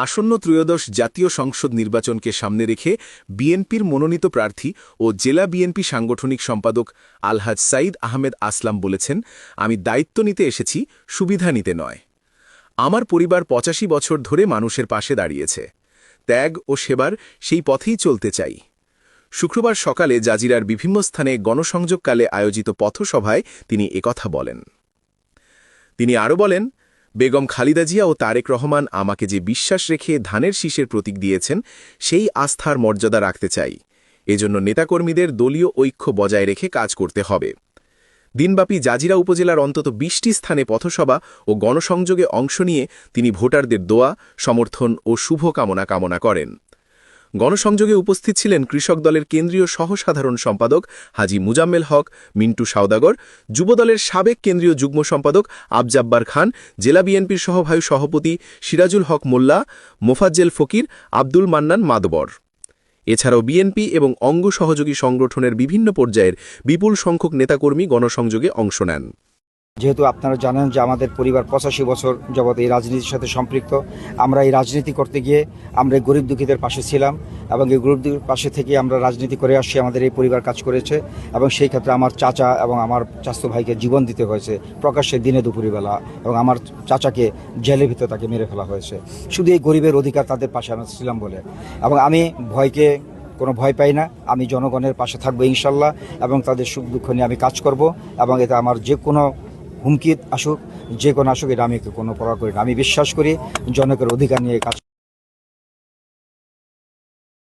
আসন্ন ত্রয়োদশ জাতীয় সংসদ নির্বাচনকে সামনে রেখে বিএনপির মনোনীত প্রার্থী ও জেলা বিএনপি সাংগঠনিক সম্পাদক আলহাজ সাইদ আহমেদ আসলাম বলেছেন, আমি দায়িত্ব নিতে এসেছি, সুবিধা নিতে নয়। আমার পরিবার পঁচাশি বছর ধরে মানুষের পাশে দাঁড়িয়েছে। ত্যাগ ও সেবার সেই পথেই চলতে চাই। শুক্রবার সকালে জাজিরার বিভিন্ন স্থানে গণসংযোগকালে আয়োজিত পথসভায় তিনি একথা বলেন। তিনি আরও বলেন বেগম খালিদা জিয়া ও তারেক রহমান আমাকে যে বিশ্বাস রেখে ধানের শীষের প্রতীক দিয়েছেন, সেই আস্থার মর্যাদা রাখতে চাই। এজন্য নেতাকর্মীদের দলীয় ঐক্য বজায় রেখে কাজ করতে হবে। দিনব্যাপী জাজিরা উপজেলার অন্তত বিশটি স্থানে পথসভা ও গণসংযোগে অংশ নিয়ে তিনি ভোটারদের দোয়া, সমর্থন ও শুভকামনা কামনা করেন। গণসংযোগে উপস্থিত ছিলেন কৃষক দলের কেন্দ্রীয় সহসাধারণ সম্পাদক হাজি মুজাম্মেল হক, মিন্টু সাউদাগর যুবদলের সাবেক কেন্দ্রীয় যুগ্ম সম্পাদক আবজাব্বার খান, জেলা বিএনপির সহভায়ু সভাপতি সিরাজুল হক মোল্লা, মোফাজ্জেল ফকির, আব্দুল মান্নান মাদবর। এছাড়াও বিএনপি এবং অঙ্গ সহযোগী সংগঠনের বিভিন্ন পর্যায়ের বিপুল সংখ্যক নেতাকর্মী গণসংযোগে অংশ নেন। যেহেতু আপনারা জানেন যে আমাদের পরিবার পঁচাশি বছর যাবৎ এই রাজনীতির সাথে সম্পৃক্ত, আমরা এই রাজনীতি করতে গিয়ে আমরা গরিব দুঃখীদের পাশে ছিলাম এবং এই গরিব দুঃখীর পাশে থেকে আমরা রাজনীতি করে আসছি, আমাদের এই পরিবার কাজ করেছে এবং সেই ক্ষেত্রে আমার চাচা এবং আমার চাস্তু ভাইকে জীবন দিতে হয়েছে প্রকাশ্যে দিনে দুপুরিবেলা এবং আমার চাচাকে জেলের ভিতরে তাকে মেরে ফেলা হয়েছে। শুধু এই গরিবের অধিকার তাদের পাশে আমরা ছিলাম বলে। এবং আমি ভয়কে কোনো ভয় পাই না, আমি জনগণের পাশে থাকব ইনশাল্লাহ এবং তাদের সুখ দুঃখ নিয়ে আমি কাজ করব এবং এতে আমার যে কোনো হুমকি আসুক, যে কোনো আসুক, এটা আমি কোনো পরোয়া করি না। আমি বিশ্বাস করি জনকের অধিকার নিয়ে কাজ